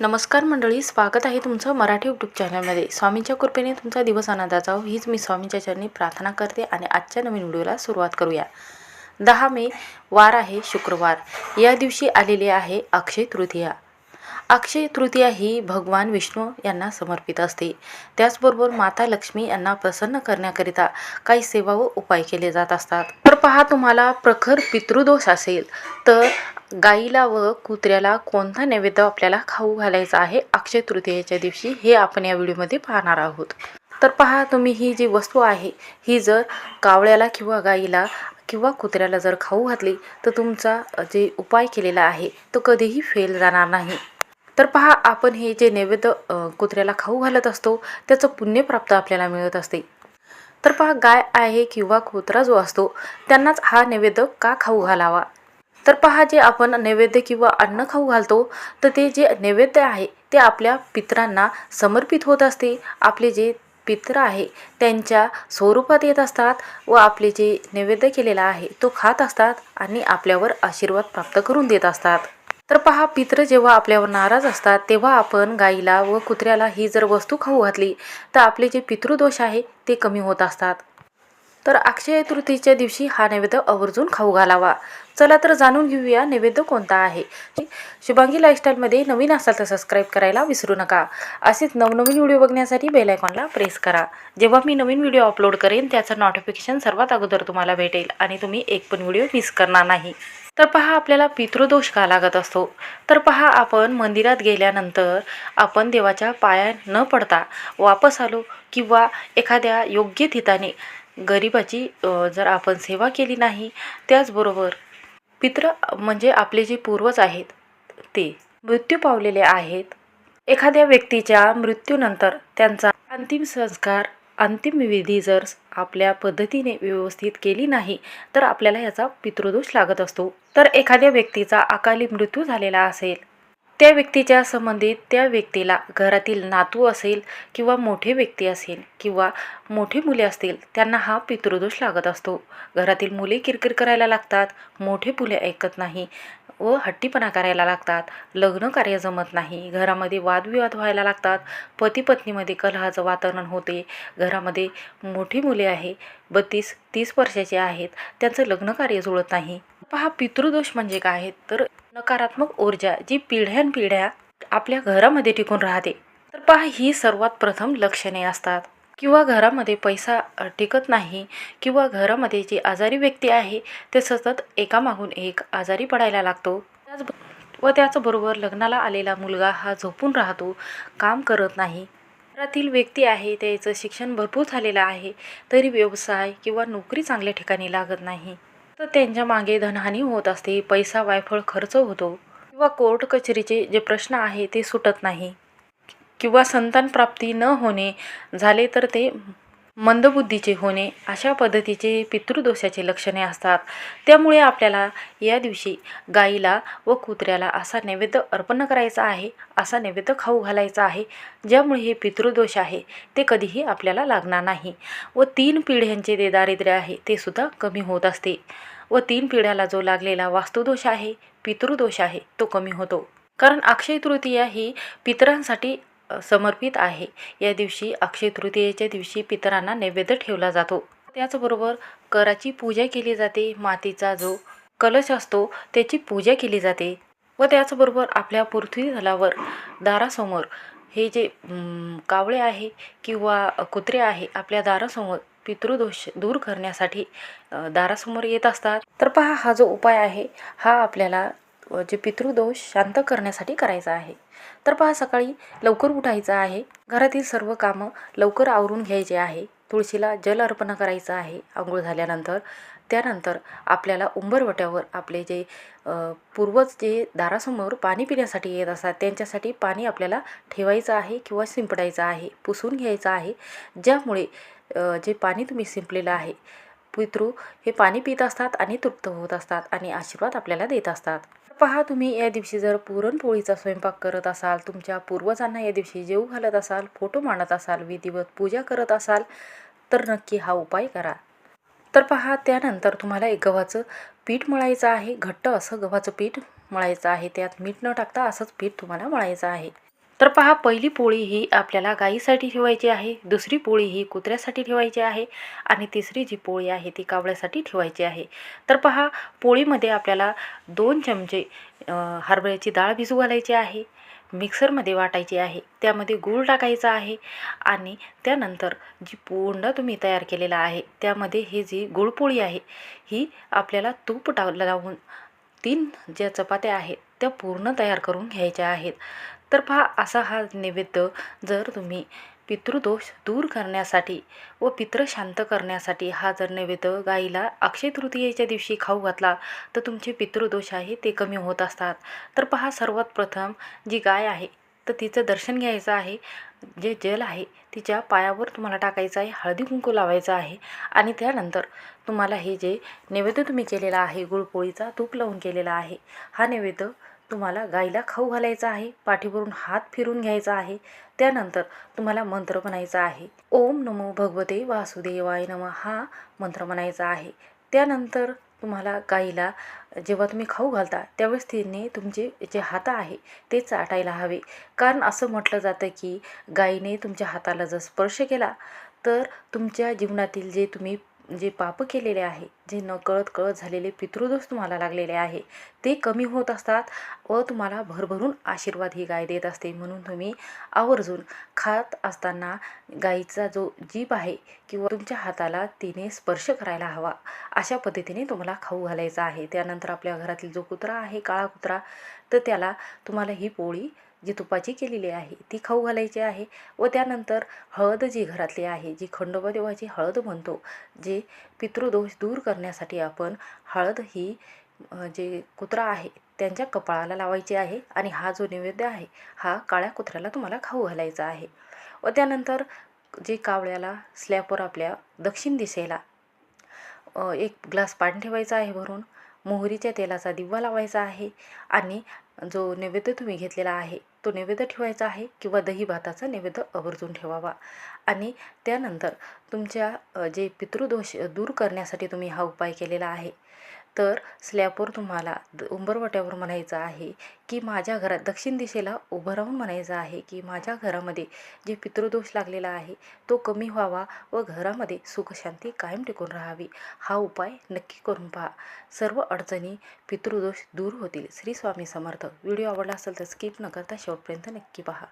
नमस्कार मंडळी स्वागत आहे तुमचं मराठी यूट्यूब चॅनलमध्ये स्वामींच्या कृपेने तुमचा दिवस आनंदाचा हो हीच मी स्वामींच्या चरणी प्रार्थना करते आणि आजच्या नवीन व्हिडिओला सुरुवात करूया. दहा मे वार आहे शुक्रवार. या दिवशी आलेले आहे अक्षय तृतीया. अक्षय तृतीया ही भगवान विष्णू यांना समर्पित असते. त्याचबरोबर माता लक्ष्मी यांना प्रसन्न करण्याकरिता काही सेवा व उपाय केले जात असतात. तर पहा तुम्हाला प्रखर पितृदोष असेल तर गाईला व कुत्र्याला कोणता नैवेद्य आपल्याला खाऊ घालायचा आहे अक्षय तृतीयेच्या दिवशी हे आपण या व्हिडिओमध्ये पाहणार आहोत. तर पहा तुम्ही ही जी वस्तू आहे ही जर कावळ्याला किंवा गाईला किंवा कुत्र्याला जर खाऊ घातली तर तुमचा जे उपाय केलेला आहे तो कधीही फेल जाणार नाही. तर पहा आपण हे जे नैवेद्य कुत्र्याला खाऊ घालत असतो त्याचं पुण्यप्राप्त आपल्याला मिळत असते. तर पहा गाय आहे किंवा कुत्रा जो असतो त्यांनाच हा नैवेद्य का खाऊ घालावा? तर पहा जे आपण नैवेद्य किंवा अन्न खाऊ घालतो तर ते जे नैवेद्य आहे ते आपल्या पितरांना समर्पित होत असते. आपले जे पित्र आहे त्यांच्या स्वरूपात येत असतात व आपले जे नैवेद्य केलेला आहे तो खात असतात आणि आपल्यावर आशीर्वाद प्राप्त करून देत असतात. तर पहा पित्र जेव्हा आपल्यावर नाराज असतात तेव्हा आपण गाईला व कुत्र्याला ही जर वस्तू खाऊ घातली तर आपले जे पितृदोष आहे ते कमी होत असतात. तर अक्षय तृतीच्या दिवशी हा नैवेद्य आवर्जून खाऊ घालावा. चला तर जाणून घेऊया नैवेद्य कोणता आहे. शुभांगी लाईफस्टाईलमध्ये नवीन असाल तर सबस्क्राईब करायला विसरू नका. असेच नवनवीन व्हिडिओ बघण्यासाठी बेल आयकॉनला प्रेस करा. जेव्हा मी नवीन व्हिडिओ अपलोड करेन त्याचं नोटिफिकेशन सर्वात अगोदर तुम्हाला भेटेल आणि तुम्ही एक पण व्हिडिओ मिस करणार नाही. तर पहा आपल्याला पितृदोष का लागत असतो? तर पहा आपण मंदिरात गेल्यानंतर आपण देवाच्या पाया न पडता वापस आलो किंवा एखाद्या योग्य ठिकाणी गरिबाची जर आपण सेवा केली नाही त्याचबरोबर पित्र म्हणजे आपले जे पूर्वज आहेत ते मृत्यू पावलेले आहेत. एखाद्या व्यक्तीच्या मृत्यूनंतर त्यांचा अंतिम संस्कार अंतिम विधी जर आपल्या पद्धतीने व्यवस्थित केली नाही तर आपल्याला याचा पितृदोष लागत असतो. तर एखाद्या व्यक्तीचा अकाली मृत्यू झालेला असेल त्या व्यक्तीच्या संबंधित त्या व्यक्तीला घरातील नातू असेल किंवा मोठे व्यक्ती असेल किंवा मोठी मुले असतील त्यांना हा पितृदोष लागत असतो. घरातील मुले किरकिर करायला लागतात मोठे मुले ऐकत नाही व हट्टीपणा करायला लागतात लग्न कार्य जमत नाही घरामध्ये वादविवाद व्हायला लागतात पती पत्नीमध्ये कलहाचं वातावरण होते घरामध्ये मोठी मुले आहे बत्तीस तीस वर्षाचे आहेत त्यांचं लग्न कार्य जुळत नाही. पहा पितृदोष म्हणजे काय? तर नकारात्मक ऊर्जा जी पिढ्यानपिढ्या आपल्या घरामध्ये टिकून राहते. तर पहा ही सर्वात प्रथम लक्षणे असतात. किंवा घरामध्ये पैसा टिकत नाही किंवा घरामध्ये जी आजारी व्यक्ती आहे ते सतत एकामागून एक आजारी पडायला लागतो. त्याच व त्याचबरोबर लग्नाला आलेला मुलगा हा झोपून राहतो काम करत नाही. घरातील व्यक्ती आहे त्याचं शिक्षण भरपूर झालेलं आहे तरी व्यवसाय किंवा नोकरी चांगल्या ठिकाणी लागत नाही. तर त्यांच्या मागे धनहानी होत असते पैसा वायफळ खर्च होतो. किंवा कोर्ट कचेरीचे जे प्रश्न आहे ते सुटत नाही. किंवा संतान प्राप्ती न होणे झाले तर ते मंदबुद्धीचे होणे अशा पद्धतीचे पितृदोषाचे लक्षणे असतात. त्यामुळे आपल्याला या दिवशी गाईला व कुत्र्याला असा नैवेद्य अर्पण करायचा आहे असा नैवेद्य खाऊ घालायचा आहे. ज्यामुळे हे पितृदोष आहे ते कधीही आपल्याला लागणार नाही. व तीन पिढ्यांचे जे दारिद्र्य आहे ते सुद्धा कमी होत असते. व तीन पिढ्याला जो लागलेला वास्तुदोष आहे पितृदोष आहे तो कमी होतो. कारण अक्षय तृतीया ही पितरांसाठी समर्पित आहे. या दिवशी अक्षय तृतीयेच्या दिवशी पितरांना नैवेद्य ठेवला जातो. त्याचबरोबर कराची पूजा केली जाते. मातीचा जो कलश असतो त्याची पूजा केली जाते व त्याचबरोबर आपल्या पृथ्वी तलावर दारासमोर हे जे कावळे आहे किंवा कुत्रे आहे आपल्या दारासमोर पितृदोष दूर करण्यासाठी दारासमोर येत असतात. तर पहा हा जो उपाय आहे हा आपल्याला जे पितृदोष शांत करण्यासाठी करायचा आहे. तर पहा सकाळी लवकर उठायचं आहे. घरातील सर्व कामं लवकर आवरून घ्यायचे आहे. तुळशीला जल अर्पण करायचं आहे आंघोळ झाल्यानंतर. त्यानंतर आपल्याला उंबरवट्यावर आपले जे पूर्वज जे दारासमोर पाणी पिण्यासाठी येत असतात त्यांच्यासाठी पाणी आपल्याला ठेवायचं आहे किंवा शिंपडायचं आहे पुसून घ्यायचं आहे. ज्यामुळे जे पाणी तुम्ही शिंपलेलं आहे पितृ हे पाणी पित असतात आणि तृप्त होत असतात आणि आशीर्वाद आपल्याला देत असतात. पहा तुम्ही या दिवशी जर पुरणपोळीचा स्वयंपाक करत असाल तुमच्या पूर्वजांना या दिवशी जेऊ घालत असाल फोटो मांडत असाल विधिवत पूजा करत असाल तर नक्की हा उपाय करा. तर पहा त्यानंतर तुम्हाला एक गव्हाचं पीठ मळायचं आहे. घट्ट असं गव्हाचं पीठ मळायचं आहे. त्यात मीठ न टाकता असंच पीठ तुम्हाला मळायचं आहे. तर पहा पहिली पोळी ही आपल्याला गाईसाठी ठेवायची आहे दुसरी पोळी ही कुत्र्यासाठी ठेवायची आहे आणि तिसरी जी पोळी आहे ती कावळ्यासाठी ठेवायची आहे. तर पहा पोळीमध्ये आपल्याला दोन चमचे हरभऱ्याची डाळ भिजू घालायची आहे मिक्सरमध्ये वाटायची आहे त्यामध्ये गूळ टाकायचा आहे आणि त्यानंतर जी पोंड तुम्ही तयार केलेला आहे त्यामध्ये ही जी गुळपोळी आहे ही आपल्याला तूप टाव लावून तीन ज्या चपात्या आहेत त्या पूर्ण तयार करून घ्यायच्या आहेत. तर पहा असा हा नैवेद्य जर तुम्ही पितृदोष दूर करण्यासाठी व पित्र शांत करण्यासाठी हा जर नैवेद्य गाईला अक्षय तृतीयेच्या दिवशी खाऊ घातला तर तुमचे पितृदोष आहे ते कमी होत असतात. तर पहा सर्वात प्रथम जी गाय आहे तर तिचं दर्शन घ्यायचं आहे. जे जल आहे तिच्या पायावर तुम्हाला टाकायचं आहे हळदी कुंकू लावायचं आहे. आणि त्यानंतर तुम्हाला हे जे नैवेद्य तुम्ही केलेला आहे गुळपोळीचा तूप लावून केलेला आहे हा नैवेद्य तुम्हाला गाईला खाऊ घालायचा आहे पाठीवरून हात फिरून घ्यायचा आहे त्यानंतर तुम्हाला मंत्र म्हणायचा आहे. ओम नमो भगवते वासुदेवाय नमः हा मंत्र म्हणायचा आहे. त्यानंतर तुम्हाला गाईला जेव्हा तुम्ही खाऊ घालता त्यावेळेस तिने तुमचे जे हात आहे ते चाटायला हवे. कारण असं म्हटलं जातं की गाईने तुमच्या हाताला जर स्पर्श केला तर तुमच्या जीवनातील जे तुम्ही जे पाप केलेले आहे जे न कळत कळत झालेले पितृदोष तुम्हाला लागलेले आहे ते कमी होत असतात व तुम्हाला भरभरून आशीर्वाद ही गाय देत असते. म्हणून तुम्ही आवर्जून खात असताना गाईचा जो जीभ आहे किंवा तुमच्या हाताला तिने स्पर्श करायला हवा अशा पद्धतीने तुम्हाला खाऊ घालायचा आहे. त्यानंतर आपल्या घरातील जो कुत्रा आहे काळा कुत्रा तर त्याला तुम्हाला ही पोळी जी तुपाची केलेली आहे ती खाऊ घालायची आहे व त्यानंतर हळद जी घरातली आहे जी खंडोबा देवाची हळद म्हणतो जे पितृदोष दूर करण्यासाठी आपण हळद ही जे कुत्रा आहे त्यांच्या कपाळाला लावायची आहे आणि हा जो नैवेद्य आहे हा काळ्या कुत्र्याला तुम्हाला खाऊ घालायचा आहे. व त्यानंतर जे कावळ्याला स्लॅपवर आपल्या दक्षिण दिशेला एक ग्लास पाणी ठेवायचं आहे भरून मोहरीच्या तेलाचा दिवा लावायचा आहे आणि जो नैवेद्य तुम्ही घेतलेला आहे तो नैवेद्य ठेवायचा आहे किंवा दही भाताचा नैवेद्य आवर्जून ठेवावा. आणि त्यानंतर तुमच्या जे पितृदोष दूर करण्यासाठी तुम्ही हा उपाय केलेला आहे. तर स्लॅपवर तुम्हाला द- उंबरवट्यावर म्हणायचं आहे की माझ्या घरात दक्षिण दिशेला उभं राहून म्हणायचं आहे की माझ्या घरामध्ये जे पितृदोष लागलेला आहे तो कमी व्हावा व घरामध्ये सुखशांती कायम टिकून राहावी. हा उपाय नक्की करून पहा. सर्व अडचणी पितृदोष दूर होतील. श्री स्वामी समर्थ. व्हिडिओ आवडला असेल तर स्किप न करता शेवटपर्यंत नक्की पहा.